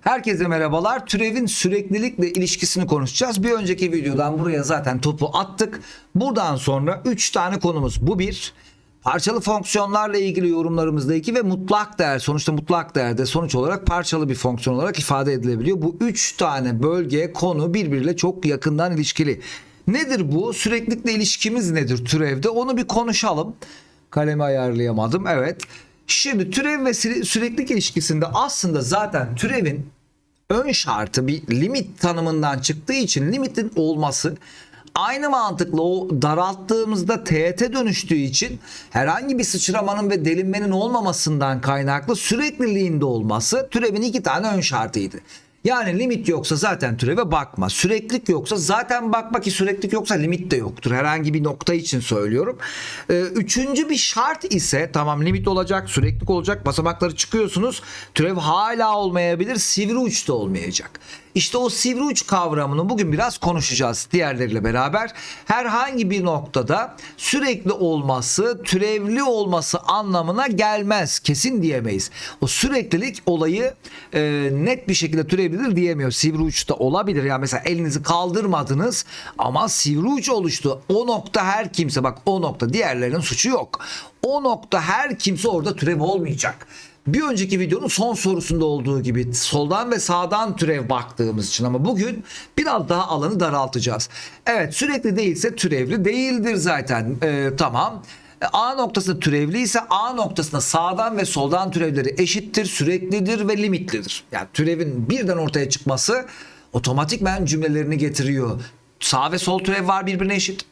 Herkese merhabalar. Türevin süreklilikle ilişkisini konuşacağız. Bir önceki videodan buraya zaten topu attık. Buradan sonra 3 tane konumuz. Bu bir. Parçalı fonksiyonlarla ilgili yorumlarımızda iki ve mutlak değer. Sonuçta mutlak değerde sonuç olarak parçalı bir fonksiyon olarak ifade edilebiliyor. Bu 3 tane bölge konu birbiriyle çok yakından ilişkili. Nedir bu? Süreklilikle ilişkimiz nedir türevde? Onu bir konuşalım. Kalemi ayarlayamadım. Evet. Şimdi türev ve süre- süreklilik ilişkisinde aslında zaten türevin ön şartı bir limit tanımından çıktığı için limitin olması aynı mantıkla o daralttığımızda teğete dönüştüğü için herhangi bir sıçramanın ve delinmenin olmamasından kaynaklı sürekliliğinde olması türevin iki tane ön şartıydı. Yani limit yoksa zaten türeve bakma. Süreklilik yoksa zaten bakma ki süreklilik yoksa limit de yoktur. Herhangi bir nokta için söylüyorum. Ee, üçüncü bir şart ise tamam limit olacak, süreklilik olacak. Basamakları çıkıyorsunuz. Türev hala olmayabilir, sivri uç da olmayacak. İşte o sivri uç kavramını bugün biraz konuşacağız diğerleriyle beraber. Herhangi bir noktada sürekli olması, türevli olması anlamına gelmez. Kesin diyemeyiz. O süreklilik olayı e, net bir şekilde türevlidir diyemiyor. Sivri uç da olabilir. Yani mesela elinizi kaldırmadınız ama sivri uç oluştu. O nokta her kimse bak o nokta diğerlerinin suçu yok. O nokta her kimse orada türev olmayacak. Bir önceki videonun son sorusunda olduğu gibi soldan ve sağdan türev baktığımız için ama bugün biraz daha alanı daraltacağız. Evet sürekli değilse türevli değildir zaten. Ee, tamam. A noktasında türevli ise A noktasında sağdan ve soldan türevleri eşittir, süreklidir ve limitlidir. Yani türevin birden ortaya çıkması otomatikmen cümlelerini getiriyor. Sağ ve sol türev var birbirine eşit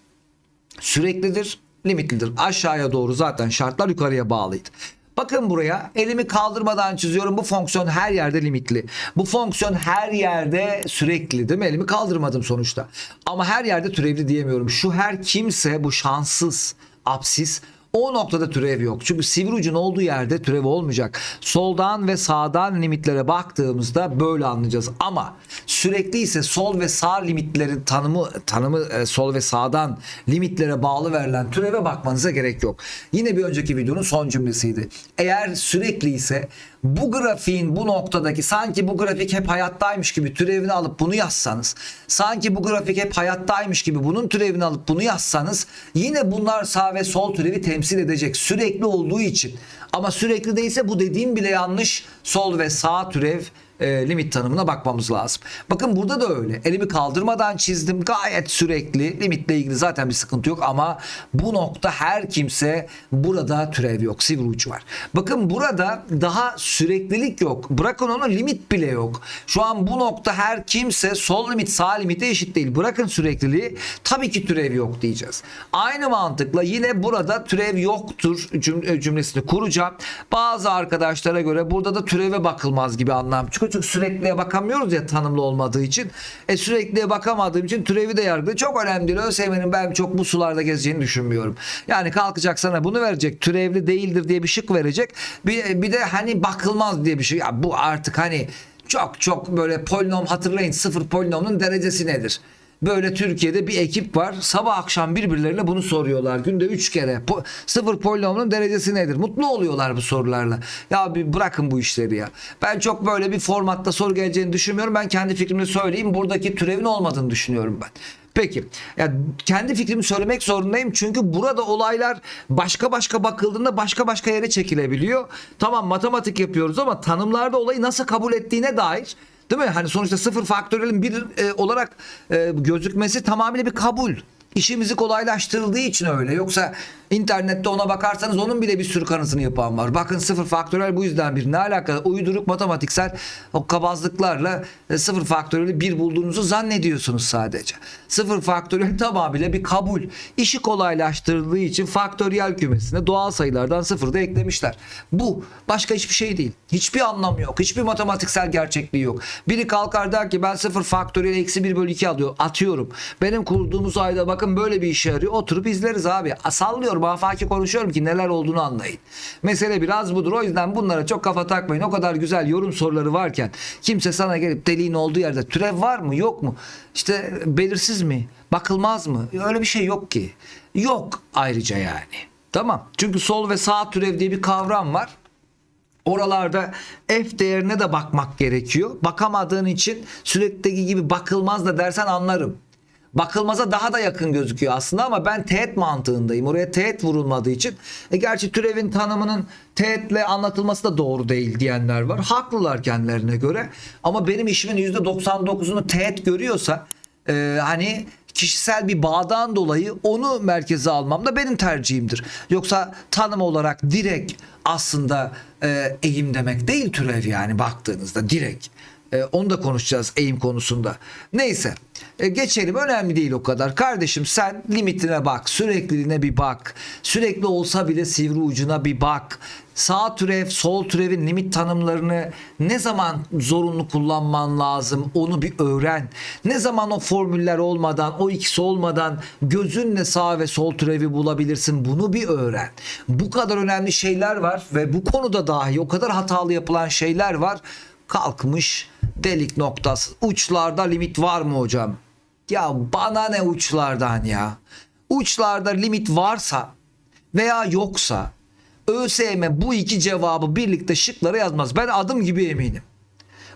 süreklidir, limitlidir. Aşağıya doğru zaten şartlar yukarıya bağlıydı. Bakın buraya elimi kaldırmadan çiziyorum. Bu fonksiyon her yerde limitli. Bu fonksiyon her yerde sürekli değil mi? Elimi kaldırmadım sonuçta. Ama her yerde türevli diyemiyorum. Şu her kimse bu şanssız, apsis o noktada türev yok. Çünkü sivri ucun olduğu yerde türev olmayacak. Soldan ve sağdan limitlere baktığımızda böyle anlayacağız. Ama sürekli ise sol ve sağ limitlerin tanımı tanımı e, sol ve sağdan limitlere bağlı verilen türeve bakmanıza gerek yok. Yine bir önceki videonun son cümlesiydi. Eğer sürekli ise bu grafiğin bu noktadaki sanki bu grafik hep hayattaymış gibi türevini alıp bunu yazsanız sanki bu grafik hep hayattaymış gibi bunun türevini alıp bunu yazsanız yine bunlar sağ ve sol türevi temsil edecek sürekli olduğu için. Ama sürekli değilse bu dediğim bile yanlış sol ve sağ türev e, limit tanımına bakmamız lazım. Bakın burada da öyle. Elimi kaldırmadan çizdim. Gayet sürekli. Limitle ilgili zaten bir sıkıntı yok ama bu nokta her kimse burada türev yok. Sivri uç var. Bakın burada daha süreklilik yok. Bırakın onu limit bile yok. Şu an bu nokta her kimse sol limit sağ limite eşit değil. Bırakın sürekliliği tabii ki türev yok diyeceğiz. Aynı mantıkla yine burada türev yoktur cüm- cümlesini kuracağım. Bazı arkadaşlara göre burada da türeve bakılmaz gibi anlam. Çünkü çünkü sürekliye bakamıyoruz ya tanımlı olmadığı için. E sürekliye bakamadığım için türevi de yargılı. Çok önemli değil. ÖSYM'nin ben çok bu sularda gezeceğini düşünmüyorum. Yani kalkacak sana bunu verecek. Türevli değildir diye bir şık verecek. Bir, bir de hani bakılmaz diye bir şey. Ya bu artık hani çok çok böyle polinom hatırlayın. Sıfır polinomun derecesi nedir? Böyle Türkiye'de bir ekip var. Sabah akşam birbirlerine bunu soruyorlar. Günde 3 kere. Po- sıfır polinomun derecesi nedir? Mutlu oluyorlar bu sorularla. Ya bir bırakın bu işleri ya. Ben çok böyle bir formatta soru geleceğini düşünmüyorum. Ben kendi fikrimi söyleyeyim. Buradaki türevin olmadığını düşünüyorum ben. Peki. Ya kendi fikrimi söylemek zorundayım çünkü burada olaylar başka başka bakıldığında başka başka yere çekilebiliyor. Tamam matematik yapıyoruz ama tanımlarda olayı nasıl kabul ettiğine dair Değil mi? Hani sonuçta sıfır faktörelin bir e, olarak e, gözükmesi tamamıyla bir kabul. İşimizi kolaylaştırıldığı için öyle. Yoksa internette ona bakarsanız onun bile bir sürü kanısını yapan var. Bakın sıfır faktörel bu yüzden bir. Ne alaka? Uyduruk matematiksel o kabazlıklarla e, sıfır faktöreli bir bulduğunuzu zannediyorsunuz sadece. Sıfır faktörel tamamıyla bir kabul. İşi kolaylaştırıldığı için faktöriyel kümesine doğal sayılardan sıfır da eklemişler. Bu. Başka hiçbir şey değil. Hiçbir anlamı yok. Hiçbir matematiksel gerçekliği yok. Biri kalkar der ki ben sıfır faktöriyel eksi 1 bölü 2 alıyor. Atıyorum. Benim kurduğumuz ayda bakın böyle bir işe yarıyor. Oturup izleriz abi. Sallıyorum afaki konuşuyorum ki neler olduğunu anlayın. Mesele biraz budur. O yüzden bunlara çok kafa takmayın. O kadar güzel yorum soruları varken kimse sana gelip deliğin olduğu yerde türev var mı yok mu? İşte belirsiz mi? Bakılmaz mı? Öyle bir şey yok ki. Yok ayrıca yani. Tamam. Çünkü sol ve sağ türev diye bir kavram var. Oralarda f değerine de bakmak gerekiyor. Bakamadığın için süreklideki gibi bakılmaz da dersen anlarım. Bakılmaza daha da yakın gözüküyor aslında ama ben teğet mantığındayım. Oraya teğet vurulmadığı için. E gerçi türevin tanımının teğetle anlatılması da doğru değil diyenler var. Haklılar kendilerine göre. Ama benim işimin %99'unu teğet görüyorsa e, hani kişisel bir bağdan dolayı onu merkeze almam da benim tercihimdir. Yoksa tanım olarak direkt aslında e, eğim demek değil türev yani baktığınızda direkt. E, onu da konuşacağız eğim konusunda. Neyse e, geçelim önemli değil o kadar. Kardeşim sen limitine bak sürekliliğine bir bak. Sürekli olsa bile sivri ucuna bir bak. Sağ türev sol türevin limit tanımlarını ne zaman zorunlu kullanman lazım onu bir öğren. Ne zaman o formüller olmadan o ikisi olmadan gözünle sağ ve sol türevi bulabilirsin bunu bir öğren. Bu kadar önemli şeyler var ve bu konuda dahi o kadar hatalı yapılan şeyler var kalkmış delik noktası. Uçlarda limit var mı hocam? Ya bana ne uçlardan ya? Uçlarda limit varsa veya yoksa ÖSYM bu iki cevabı birlikte şıklara yazmaz. Ben adım gibi eminim.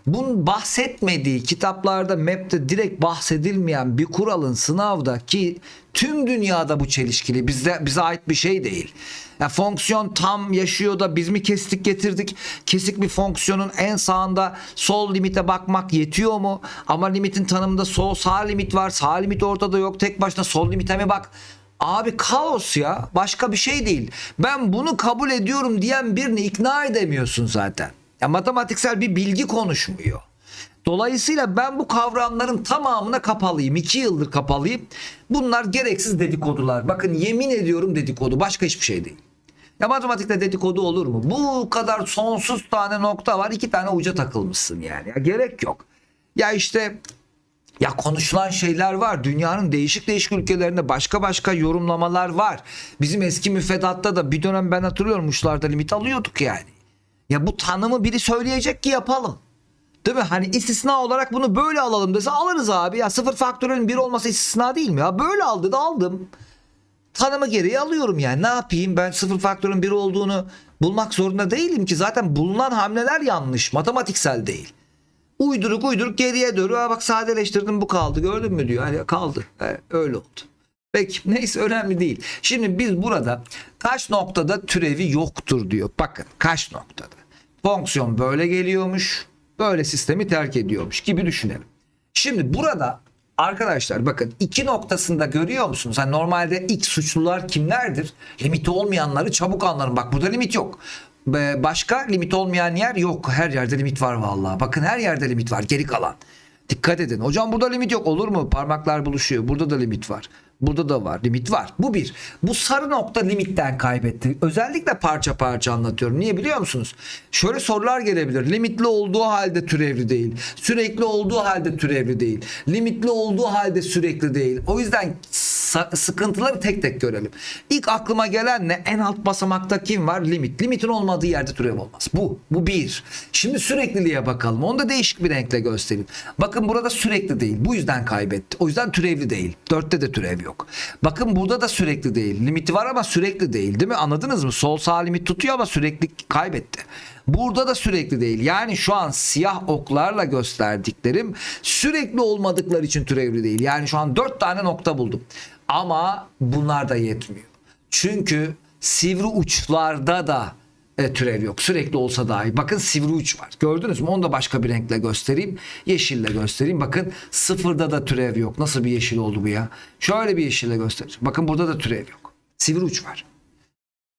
Bunun bahsetmediği kitaplarda MEP'te direkt bahsedilmeyen bir kuralın sınavda ki tüm dünyada bu çelişkili bizde bize ait bir şey değil. Ya fonksiyon tam yaşıyor da biz mi kestik getirdik? Kesik bir fonksiyonun en sağında sol limite bakmak yetiyor mu? Ama limitin tanımında sol sağ limit var. Sağ limit ortada yok. Tek başına sol limite mi bak? Abi kaos ya. Başka bir şey değil. Ben bunu kabul ediyorum diyen birini ikna edemiyorsun zaten. Ya matematiksel bir bilgi konuşmuyor. Dolayısıyla ben bu kavramların tamamına kapalıyım. İki yıldır kapalıyım. Bunlar gereksiz dedikodular. Bakın yemin ediyorum dedikodu. Başka hiçbir şey değil. Ya matematikte dedikodu olur mu? Bu kadar sonsuz tane nokta var. iki tane uca takılmışsın yani. Ya gerek yok. Ya işte ya konuşulan şeyler var. Dünyanın değişik değişik ülkelerinde başka başka yorumlamalar var. Bizim eski müfredatta da bir dönem ben hatırlıyorum uçlarda limit alıyorduk yani. Ya bu tanımı biri söyleyecek ki yapalım. Değil mi? Hani istisna olarak bunu böyle alalım dese alırız abi. Ya sıfır faktörün bir olması istisna değil mi? Ya böyle aldı da aldım. Tanımı geriye alıyorum yani. Ne yapayım? Ben sıfır faktörün bir olduğunu bulmak zorunda değilim ki. Zaten bulunan hamleler yanlış. Matematiksel değil. Uyduruk uyduruk geriye. Aa bak sadeleştirdim bu kaldı. Gördün mü diyor. Hani kaldı. Evet, öyle oldu. Peki neyse önemli değil. Şimdi biz burada kaç noktada türevi yoktur diyor. Bakın kaç noktada. Fonksiyon böyle geliyormuş. Böyle sistemi terk ediyormuş gibi düşünelim. Şimdi burada arkadaşlar bakın iki noktasında görüyor musunuz? Hani normalde ilk suçlular kimlerdir? Limiti olmayanları çabuk anlarım. Bak burada limit yok. Başka limit olmayan yer yok. Her yerde limit var vallahi. Bakın her yerde limit var. Geri kalan. Dikkat edin. Hocam burada limit yok. Olur mu? Parmaklar buluşuyor. Burada da limit var. Burada da var. Limit var. Bu bir. Bu sarı nokta limitten kaybetti. Özellikle parça parça anlatıyorum. Niye biliyor musunuz? Şöyle sorular gelebilir. Limitli olduğu halde türevli değil. Sürekli olduğu halde türevli değil. Limitli olduğu halde sürekli değil. O yüzden sıkıntıları tek tek görelim. İlk aklıma gelen ne? En alt basamakta kim var? Limit. Limitin olmadığı yerde türev olmaz. Bu. Bu bir. Şimdi sürekliliğe bakalım. Onu da değişik bir renkle göstereyim. Bakın burada sürekli değil. Bu yüzden kaybetti. O yüzden türevli değil. Dörtte de türev yok. Bakın burada da sürekli değil. Limiti var ama sürekli değil. Değil mi? Anladınız mı? Sol sağ limit tutuyor ama sürekli kaybetti. Burada da sürekli değil. Yani şu an siyah oklarla gösterdiklerim sürekli olmadıkları için türevli değil. Yani şu an dört tane nokta buldum. Ama bunlar da yetmiyor. Çünkü sivri uçlarda da e, türev yok. Sürekli olsa dahi. Bakın sivri uç var. Gördünüz mü? Onu da başka bir renkle göstereyim. Yeşille göstereyim. Bakın sıfırda da türev yok. Nasıl bir yeşil oldu bu ya? Şöyle bir yeşille göstereyim. Bakın burada da türev yok. Sivri uç var.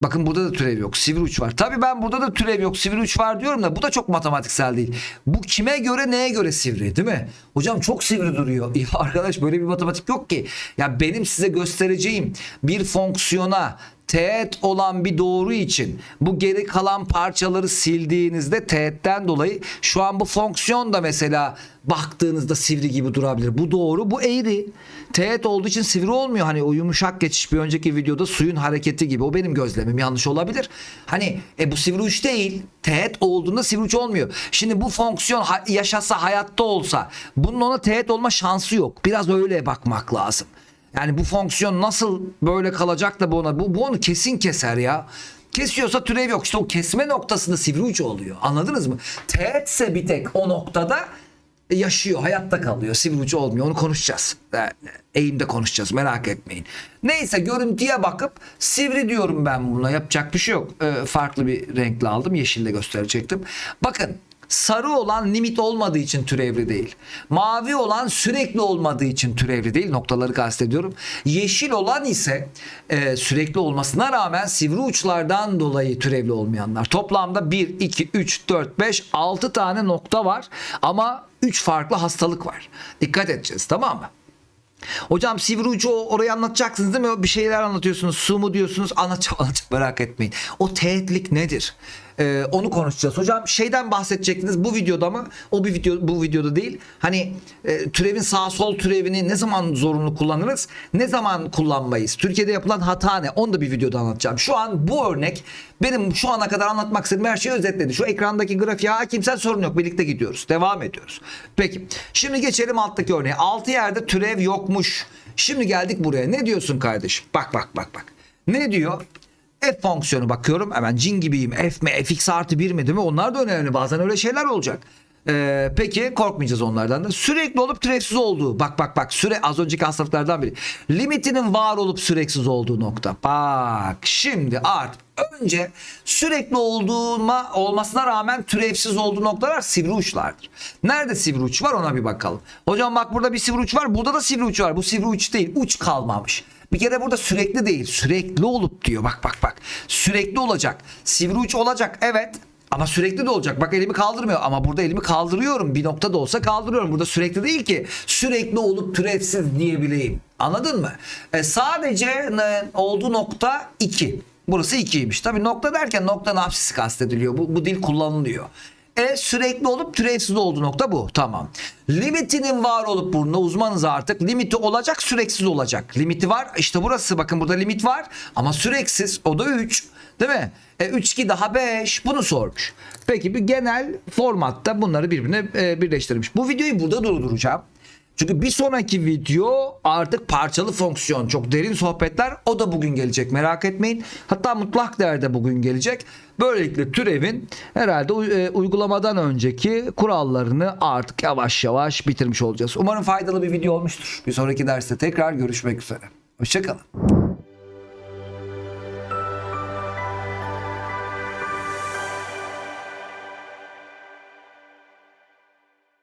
Bakın burada da türev yok. Sivri uç var. Tabii ben burada da türev yok. Sivri uç var diyorum da bu da çok matematiksel değil. Bu kime göre neye göre sivri değil mi? Hocam çok sivri duruyor. Ya arkadaş böyle bir matematik yok ki. Ya benim size göstereceğim bir fonksiyona teğet olan bir doğru için bu geri kalan parçaları sildiğinizde teğetten dolayı şu an bu fonksiyon da mesela baktığınızda sivri gibi durabilir. Bu doğru, bu eğri. Teğet olduğu için sivri olmuyor. Hani o yumuşak geçiş bir önceki videoda suyun hareketi gibi. O benim gözlemim. Yanlış olabilir. Hani e, bu sivri uç değil. Teğet olduğunda sivri uç olmuyor. Şimdi bu fonksiyon yaşasa hayatta olsa bunun ona teğet olma şansı yok. Biraz öyle bakmak lazım. Yani bu fonksiyon nasıl böyle kalacak da bu ona bu, bu onu kesin keser ya. Kesiyorsa türev yok. İşte o kesme noktasında sivri ucu oluyor. Anladınız mı? Teğetse bir tek o noktada yaşıyor, hayatta kalıyor. Sivri ucu olmuyor. Onu konuşacağız. Ee, Eğimde konuşacağız. Merak etmeyin. Neyse görüntüye bakıp sivri diyorum ben buna. Yapacak bir şey yok. Ee, farklı bir renkle aldım. Yeşille gösterecektim. Bakın Sarı olan limit olmadığı için türevli değil. Mavi olan sürekli olmadığı için türevli değil. Noktaları kastediyorum. Yeşil olan ise e, sürekli olmasına rağmen sivri uçlardan dolayı türevli olmayanlar. Toplamda 1, 2, 3, 4, 5, 6 tane nokta var. Ama 3 farklı hastalık var. Dikkat edeceğiz tamam mı? Hocam sivri ucu orayı anlatacaksınız değil mi? Bir şeyler anlatıyorsunuz. Su mu diyorsunuz? Anlatacağım anlatacağım merak etmeyin. O teğetlik nedir? Ee, onu konuşacağız. Hocam şeyden bahsedecektiniz bu videoda mı? O bir video bu videoda değil. Hani e, türevin sağ sol türevini ne zaman zorunlu kullanırız? Ne zaman kullanmayız? Türkiye'de yapılan hata ne? Onu da bir videoda anlatacağım. Şu an bu örnek benim şu ana kadar anlatmak istediğim her şeyi özetledi. Şu ekrandaki grafiğe hakimsen sorun yok. Birlikte gidiyoruz. Devam ediyoruz. Peki. Şimdi geçelim alttaki örneğe. 6 yerde türev yokmuş. Şimdi geldik buraya. Ne diyorsun kardeşim? Bak bak bak bak. Ne diyor? F fonksiyonu bakıyorum hemen cin gibiyim. F mi fx artı 1 mi değil mi? Onlar da önemli. Bazen öyle şeyler olacak. Ee, peki korkmayacağız onlardan da. Sürekli olup türevsiz olduğu. Bak bak bak süre az önceki hastalıklardan biri. Limitinin var olup süreksiz olduğu nokta. Bak şimdi art önce sürekli olduğuma olmasına rağmen türevsiz olduğu noktalar sivri uçlardır. Nerede sivri uç var ona bir bakalım. Hocam bak burada bir sivri uç var. Burada da sivri uç var. Bu sivri uç değil. Uç kalmamış. Bir kere burada sürekli değil. Sürekli olup diyor. Bak bak bak. Sürekli olacak. Sivri uç olacak. Evet. Ama sürekli de olacak. Bak elimi kaldırmıyor ama burada elimi kaldırıyorum. Bir noktada olsa kaldırıyorum. Burada sürekli değil ki. Sürekli olup türevsiz diyebileyim. Anladın mı? E, sadece olduğu nokta 2. Burası 2'ymiş. Tabii nokta derken noktanın hapsisi kastediliyor. Bu, bu dil kullanılıyor. E sürekli olup türevsiz olduğu nokta bu. Tamam. Limitinin var olup burada uzmanız artık. Limiti olacak süreksiz olacak. Limiti var. İşte burası bakın burada limit var. Ama süreksiz. O da 3. Değil mi? E 3 2 daha 5. Bunu sormuş. Peki bir genel formatta bunları birbirine e, birleştirmiş. Bu videoyu burada durduracağım. Çünkü bir sonraki video artık parçalı fonksiyon. Çok derin sohbetler. O da bugün gelecek merak etmeyin. Hatta mutlak değerde bugün gelecek. Böylelikle türevin herhalde e, uygulamadan önceki kurallarını artık yavaş yavaş bitirmiş olacağız. Umarım faydalı bir video olmuştur. Bir sonraki derste tekrar görüşmek üzere. Hoşçakalın.